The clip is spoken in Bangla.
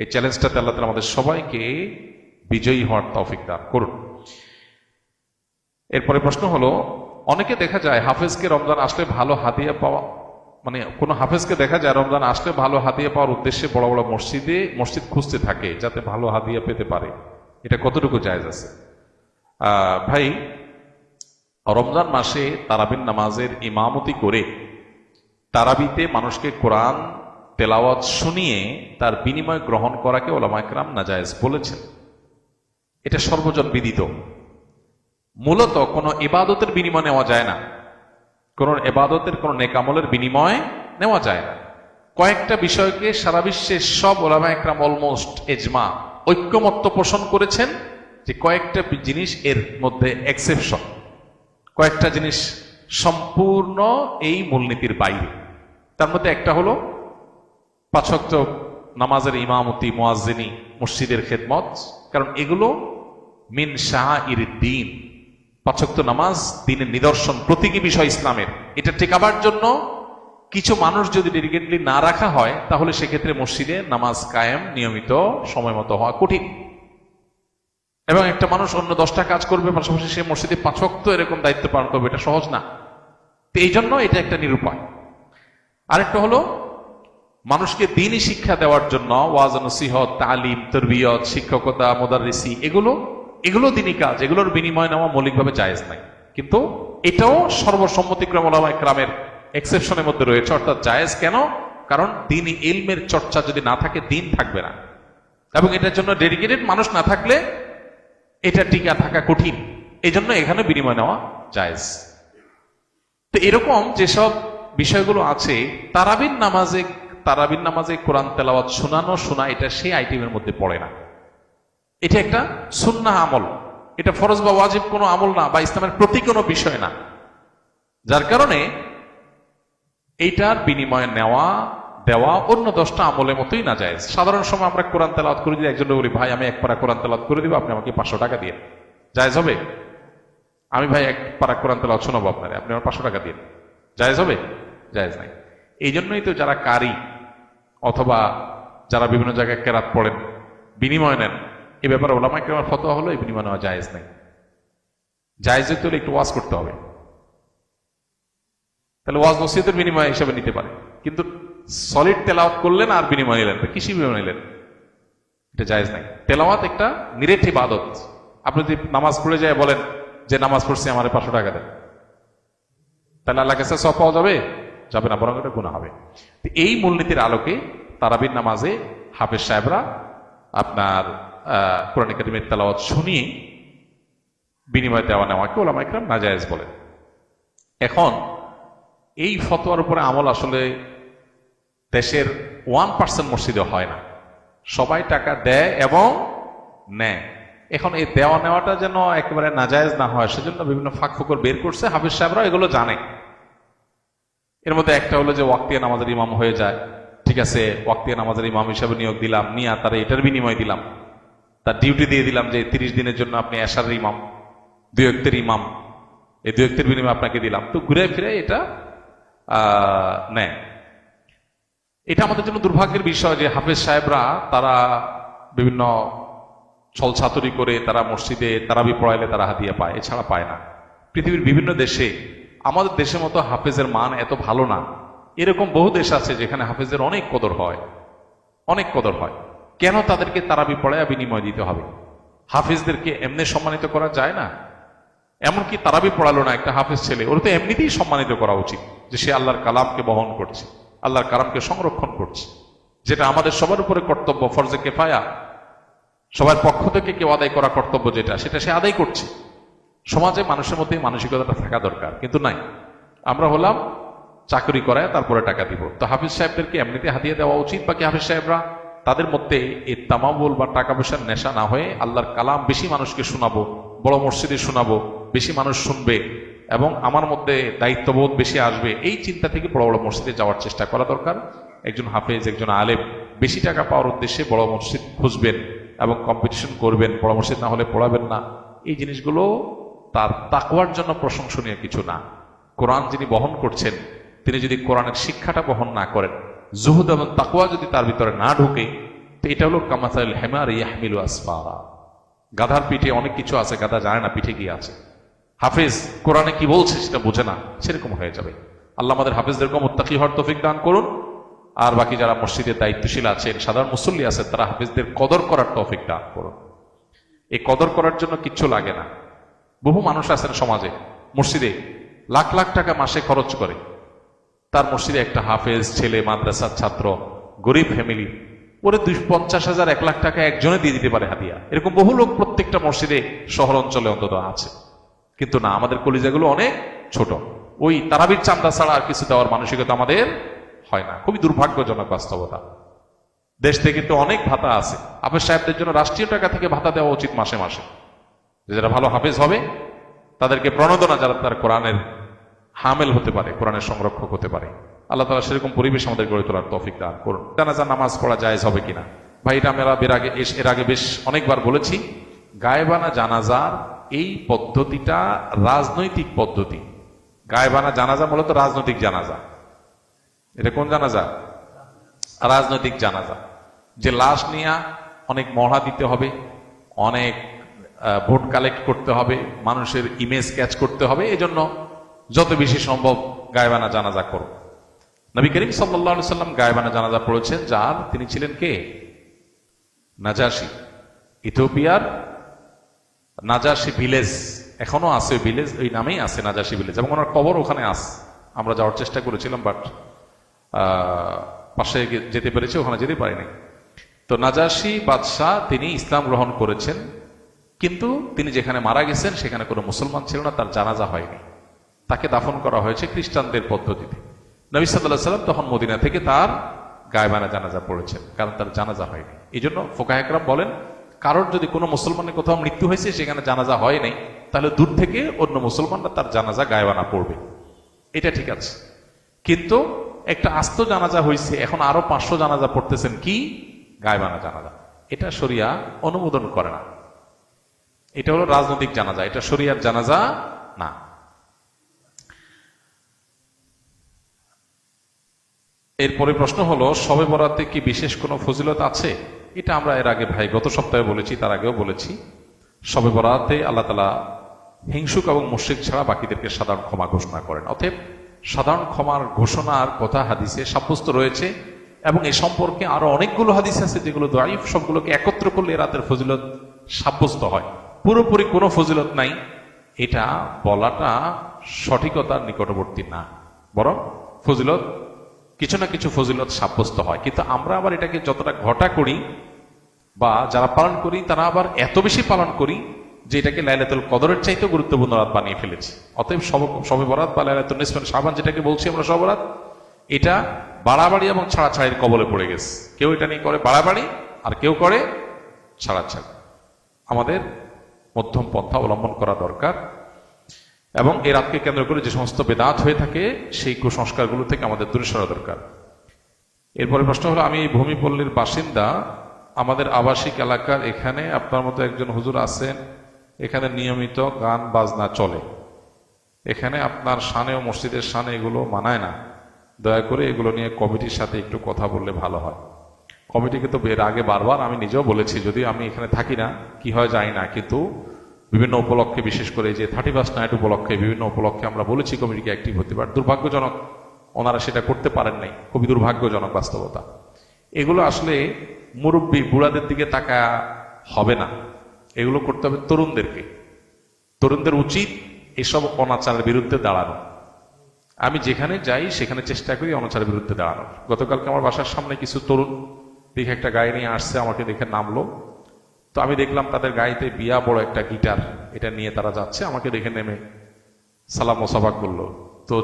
এই চ্যালেঞ্জটাতে আল্লাহ তালা আমাদের সবাইকে বিজয়ী হওয়ার তৌফিক দান করুন। এরপরে প্রশ্ন হলো, অনেকে দেখা যায় হাফেজকে রমজান আসলে ভালো হাদিয়া পাওয়া মানে কোনো হাফেজকে দেখা যায় রমজান আসলে ভালো হাদিয়া পাওয়ার উদ্দেশ্যে বড় বড় মসজিদে মসজিদ খুঁজতে থাকে যাতে ভালো হাতিয়া পেতে পারে। এটা কতটুকু জায়জ আছে? ভাই, রমজান মাসে তারাবিন নামাজের ইমামতি করে তারাবিতে মানুষকে কোরআন তেলাওয়াত শুনিয়ে তার বিনিময় গ্রহণ করাকে ওলামাইকরাম নাজায়েজ বলেছেন। এটা সর্বজন বিদিত। মূলত কোনো ইবাদতের বিনিময় নেওয়া যায় না। কোন এবাদতের কোন নেকামলের বিনিময় নেওয়া যায় না। কয়েকটা বিষয়কে সারা বিশ্বের সব ওলামা একরাম অলমোস্ট এজমা, ঐক্যমত্য পোষণ করেছেন যে কয়েকটা জিনিস এর মধ্যে এক্সেপশন। কয়েকটা জিনিস সম্পূর্ণ এই মূলনীতির বাইরে। তার মধ্যে একটা হলো পাঁচক্ত নামাজের ইমামতি মোয়াজিনী মসজিদের খেদমত। কারণ এগুলো মিন শাহ ইর দিন পাঁচক্ত নামাজ দিনের নিদর্শন প্রতীকী বিষয় ইসলামের। এটা টেকাবার জন্য কিছু মানুষ যদি ডেডিকেটলি না রাখা হয়, তাহলে সেক্ষেত্রে মসজিদে নামাজ কায়েম নিয়মিত সময় মতো হওয়া কঠিন। এবং একটা মানুষ অন্য দশটা কাজ করবে, পাশাপাশি সে মসজিদে পাঁচক্ত এরকম দায়িত্ব পালন করবে, এটা সহজ না। তো এই জন্য এটা একটা নিরুপায়। আরেকটা হলো মানুষকে দিনই শিক্ষা দেওয়ার জন্য ওয়াজ, নসিহত, তালিম, তরবিয়ত, শিক্ষকতা মোদারিসি এগুলো এগুলো দিনই কাজ। এগুলোর বিনিময় নেওয়া মৌলিকভাবে জায়েজ নাই। কিন্তু এটাও সর্বসম্মতিক্রম ক্রামের এক্সেপশনের মধ্যে রয়েছে। অর্থাৎ জায়েজ কেন? কারণ দিনই ইলমের চর্চা যদি না থাকে, দিন থাকবে না। এবং এটার জন্য ডেডিকেটেড মানুষ না থাকলে এটা টিকা থাকা কঠিন। এই জন্য এখানে বিনিময় নেওয়া জায়েজ। তো এরকম যেসব বিষয়গুলো আছে তারাবিন নামাজে তারাবিন নামাজে কোরআন তেলাওয়াত শোনানো, শোনা, এটা সেই আইটেমের মধ্যে পড়ে না। এটা একটা সুন্না আমল। এটা ফরজ বা ওয়াজিব কোনো আমল না বা ইসলামের প্রতি কোনো বিষয় না। যার কারণে এইটার বিনিময়ে নেওয়া, দেওয়া অন্য দশটা আমলের মতোই না যায়। সাধারণ সময় আমরা কোরআন তেলাওয়াত করে দিই একজন বলি, ভাই, আমি এক পারা কোরআন তেলাওয়াত করে দিব, আপনি আমাকে পাঁচশো টাকা দিয়ে। জায়েজ হবে? আমি, ভাই এক পারা কোরআন তেলাওয়াত শোনাবো আপনারে, আপনি আমার পাঁচশো টাকা দিয়ে জায়েজ হবে? জায়েজ নাই। এই জন্যই তো যারা কারি অথবা যারা বিভিন্ন জায়গায় কেরাত পড়েন, বিনিময় নেন। এ ব্যাপারে ওলামাই কেরার ফতোয়া হলো, এই বিনিময় নেওয়া জায়েজ নাই। জায়েজ হইতে হলে একটু ওয়াজ করতে হবে। তাহলে ওয়াজ নসিহতের বিনিময় হিসাবে নিতে পারে। কিন্তু সলিড তেলাওয়াত করলেন আর বিনিময় নিলেন কৃষি বিনিময় নিলেন? এটা জায়েজ নাই। তেলাওয়াত একটা নিরেট ইবাদত। আপনি যদি নামাজ পড়ে যায় বলেন যে, নামাজ পড়ছি, আমার পাঁচশো টাকা দেন। তাহলে আল্লাহ কাছে সব পাওয়া যাবে? যাবে না, বরং এটা গুণা হবে। এই মূলনীতির আলোকে তারাবির নামাজে হাফেজ সাহেবরা আপনার কোরআন একাডেমির তেলাওয়াত শুনিয়ে বিনিময় দেওয়া নেওয়াকে ওলামা ইকরাম নাজায়েজ বলেন। এখন এই ফতোয়ার উপরে আমল আসলে দেশের ওয়ান পার্সেন্ট মসজিদে হয় না। সবাই টাকা দেয় এবং নেয়। এখন এই দেওয়া নেওয়াটা যেন একেবারে নাজায়েজ না হয়, সেজন্য বিভিন্ন ফাঁক ফুকর বের করছে হাফিজ সাহেবরা এগুলো জানে। এর মধ্যে একটা হলো যে ওয়াক্তিয়া নামাজের ইমাম হয়ে যায়। ঠিক আছে, ওয়াক্তিয়া নামাজের ইমাম হিসাবে নিয়োগ দিলাম, নিয়ে তারা এটার বিনিময় দিলাম। তার ডিউটি দিয়ে দিলাম যে তিরিশ দিনের জন্য আপনি এশারের ইমাম দুই অক্তের ইমাম। এই দুই অক্তের বিনিময়ে আপনাকে দিলাম। তো ঘুরে ফিরে এটা নেয়। এটা আমাদের জন্য দুর্ভাগ্যের বিষয় যে হাফেজ সাহেবরা তারা বিভিন্ন ছলছাতুরি করে তারা মসজিদে তারাবি পড়াইলে তারা হাদিয়া পায়, এছাড়া পায় না। পৃথিবীর বিভিন্ন দেশে আমাদের দেশের মতো হাফেজের মান এত ভালো না। এরকম বহু দেশ আছে যেখানে হাফেজের অনেক কদর হয়। অনেক কদর হয়। কেন তাদেরকে তারাবি পড়ায় বিনিময় দিতে হবে? হাফেজদেরকে এমনি সম্মানিত করা যায় না? এমনকি তারাবি পড়ালো না একটা হাফেজ ছেলে, ওর তো এমনিতেই সম্মানিত করা উচিত যে সে আল্লাহর কালামকে বহন করছে, আল্লাহর কালামকে সংরক্ষণ করছে, যেটা আমাদের সবার উপরে কর্তব্য, ফরজে কেফায়া। সবার পক্ষ থেকে কেউ আদায় করা কর্তব্য যেটা, সেটা সে আদায় করছে। সমাজে মানুষের মধ্যে মানসিকতাটা থাকা দরকার, কিন্তু নাই। আমরা হলাম চাকরি করায় তারপরে টাকা দিব। তো হাফিজ সাহেবদেরকে এমনিতে হাতিয়ে দেওয়া উচিত বাকি হাফিজ সাহেবরা? তাদের মধ্যে এই তামাবুল বা টাকা পয়সার নেশা না হয়ে আল্লাহর কালাম বেশি মানুষকে শোনাবো, বড় মসজিদে শোনাবো, বেশি মানুষ শুনবে এবং আমার মধ্যে দায়িত্ববোধ বেশি আসবে, এই চিন্তা থেকে বড় বড় মসজিদে যাওয়ার চেষ্টা করা দরকার। একজন হাফেজ, একজন আলেম, বেশি টাকা পাওয়ার উদ্দেশ্যে বড় মসজিদ খুঁজবেন এবং কম্পিটিশন করবেন, বড় মসজিদ না হলে পড়াবেন না। এই জিনিসগুলো তার তাকওয়ার জন্য প্রশংসনীয় কিছু না। কোরআন যিনি বহন করছেন, তিনি যদি কোরআনের শিক্ষাটা বহন না করেন, জুহুদ এবং তাকুয়া যদি তার ভিতরে না ঢুকে, তো এটা হলো কামাতাল হেমার ইয়াহমিলু আসফারা। গাধার পিঠে অনেক কিছু আছে, গাধা জানে না পিঠে কি আছে। হাফেজ, কোরআনে কি বলছে সেটা বোঝে না, সেরকম হয়ে যাবে। আল্লাহ আমাদের হাফেজদেরকে মোত্তাকি হওয়ার তৌফিক দান করুন। আর বাকি যারা মসজিদের দায়িত্বশীল আছেন, সাধারণ মুসল্লি আছেন, তারা হাফেজদের কদর করার তৌফিক দান করুন। এই কদর করার জন্য কিচ্ছু লাগে না। বহু মানুষ আছেন সমাজে, মসজিদে, লাখ লাখ টাকা মাসে খরচ করে। তার মসজিদে একটা হাফেজ, ছেলে, মাদ্রাসার ছাত্র, গরিব ফ্যামিলি, ওরে দুই পঞ্চাশ হাজার, এক লাখ টাকা একজনে দিয়ে দিতে পারে হাদিয়া। এরকম বহু লোক প্রত্যেকটা মসজিদে শহর অঞ্চলে অন্তত আছে। কিন্তু না, আমাদের কলিজাগুলো অনেক ছোট। ওই তারাবির চান্দা ছাড়া আর কিছু দেওয়ার মানসিকতা আমাদের হয় না। খুবই দুর্ভাগ্যজনক বাস্তবতা। দেশ থেকে তো অনেক ভাতা আছে। হাফেজ সাহেবদের জন্য রাষ্ট্রীয় টাকা থেকে ভাতা দেওয়া উচিত মাসে মাসে। যারা ভালো হাফেজ হবে, তাদেরকে প্রণোদনা যারা তার কোরআনের হামেল হতে পারে, কোরআনের সংরক্ষক হতে পারে। আল্লাহ তালা সেরকম পরিবেশ আমাদের গড়ে তোলার তৌফিক দান করুন। জানাজা, নামাজ পড়া জায়েজ হবে কিনা? ভাই, এটা আমরা এর আগে এর আগে বেশ অনেকবার বলেছি, গায়েবানা জানাজার এই পদ্ধতিটা রাজনৈতিক পদ্ধতি। গায়েবানা জানাজা মূলত রাজনৈতিক জানাজা। এটা কোন জানাজা? রাজনৈতিক জানাজা। যে লাশ নিয়ে অনেক মহড়া দিতে হবে, অনেক ভোট কালেক্ট করতে হবে, মানুষের ইমেজ ক্যাচ করতে হবে, এজন্য যত বেশি সম্ভব গায়বানা জানাজা করো। নবী করিম সাল্লাহ সাল্লাম গায়বানা জানাজা পড়েছেন, যার তিনি ছিলেন কে? নাজাসি। ইথিওপিয়ার নাজাসি ভিলেজ, এখনও আছে ভিলেজ, ওই নামেই আছে নাজাসি ভিলেজ, এবং ওনার কবর ওখানে আছে আমরা যাওয়ার চেষ্টা করেছিলাম, বাট পাশে যেতে পেরেছি, ওখানে যেতে পারিনি। তো নাজাসি বাদশাহ, তিনি ইসলাম গ্রহণ করেছেন কিন্তু তিনি যেখানে মারা গেছেন, সেখানে কোনো মুসলমান ছিল না, তার জানাজা হয়নি। তাকে দাফন করা হয়েছে খ্রিস্টানদের পদ্ধতিতে। নবী সাল্লাহ সাল্লাম তখন মদিনা থেকে তার গায়বানা জানাজা পড়েছেন, কারণ তার জানাজা হয়নি। এই জন্য ফোকা একরাম বলেন, কারোর যদি কোনো মুসলমানের কোথাও মৃত্যু হয়েছে, সেখানে জানাজা হয় নাই, তাহলে দূর থেকে অন্য মুসলমানরা তার জানাজা গায়বানা পড়বে। এটা ঠিক আছে। কিন্তু একটা আস্ত জানাজা হয়েছে, এখন আরও পাঁচশো জানাজা পড়তেছেন কি? গায়বানা জানাজা। এটা শরিয়া অনুমোদন করে না। এটা হলো রাজনৈতিক জানাজা, এটা শরিয়ার জানাজা না। এরপরে প্রশ্ন হলো, সবে বরাতে কি বিশেষ কোনো ফজিলত আছে? এটা আমরা এর আগে ভাই গত সপ্তাহে বলেছি, তার আগেও বলেছি। সবে বরাতে আল্লাহ তালা হিংসুক এবং মুশ্রিক ছাড়া বাকিদেরকে সাধারণ ক্ষমা ঘোষণা করেন। অতএব সাধারণ ক্ষমার ঘোষণার কথা হাদিসে সাব্যস্ত রয়েছে এবং এ সম্পর্কে আরও অনেকগুলো হাদিস আছে যেগুলো দাইফ সবগুলোকে একত্র করলে রাতের ফজিলত সাব্যস্ত হয়। পুরোপুরি কোনো ফজিলত নাই। এটা বলাটা সঠিকতার নিকটবর্তী না। বরং ফজিলত, কিছু না কিছু ফজিলত সাব্যস্ত হয়। কিন্তু আমরা আবার এটাকে যতটা ঘটা করি বা যারা পালন করি, তারা আবার এত বেশি পালন করি যে এটাকে লাইলাতুল কদরের চাইতে গুরুত্বপূর্ণ রাত বানিয়ে ফেলেছি। অতএব সব বরাত বা লাইলাতুল নিসফান সাবান যেটাকে বলছি আমরা সবরাত এটা বাড়াবাড়ি এবং ছাড়াছাড়ির কবলে পড়ে গেছে। কেউ এটা নিয়ে করে বাড়াবাড়ি, আর কেউ করে ছাড়াছাড়ি। আমাদের মধ্যম পন্থা অবলম্বন করা দরকার। এবং এই রাতকে কেন্দ্র করে যে সমস্ত বেদাত হয়ে থাকে, সেই কুসংস্কারগুলো থেকে আমাদের দূরে সরা দরকার। এরপরে প্রশ্ন হলো, আমি ভূমিপল্লীর বাসিন্দা, আমাদের আবাসিক এলাকার এখানে আপনার মতো একজন হুজুর আছেন, এখানে নিয়মিত গান বাজনা চলে। এখানে আপনার সানে ও মসজিদের সানে এগুলো মানায় না। দয়া করে এগুলো নিয়ে কমিটির সাথে একটু কথা বললে ভালো হয়। কমিটিকে তো এর আগে বারবার আমি নিজেও বলেছি, যদি আমি এখানে থাকি না, কি হয় জানি না। কিন্তু বিভিন্ন উপলক্ষে, বিশেষ করে যে থার্টি ফার্স্ট নাইট উপলক্ষে, বিভিন্ন উপলক্ষে আমরা বলেছি কমিটিকে অ্যাক্টিভ হতে পারে। দুর্ভাগ্যজনক ওনারা সেটা করতে পারেন নাই। খুবই দুর্ভাগ্যজনক বাস্তবতা। এগুলো আসলে মুরব্বী বুড়াদের দিকে তাকা হবে না। এগুলো করতে হবে তরুণদেরকে। তরুণদের উচিত এসব অনাচারের বিরুদ্ধে দাঁড়ানো। আমি যেখানে যাই, সেখানে চেষ্টা করি অনাচারের বিরুদ্ধে দাঁড়ানোর। গতকালকে আমার বাসার সামনে কিছু তরুণ দেখে একটা গাড়ি নিয়ে আসছে, আমাকে দেখে নামলো। তো আমি দেখলাম তাদের গাড়িতে বিয়া বড় একটা গিটার, এটা নিয়ে তারা যাচ্ছে, আমাকে দেখে নেমে সালাম মোসাফা করল তো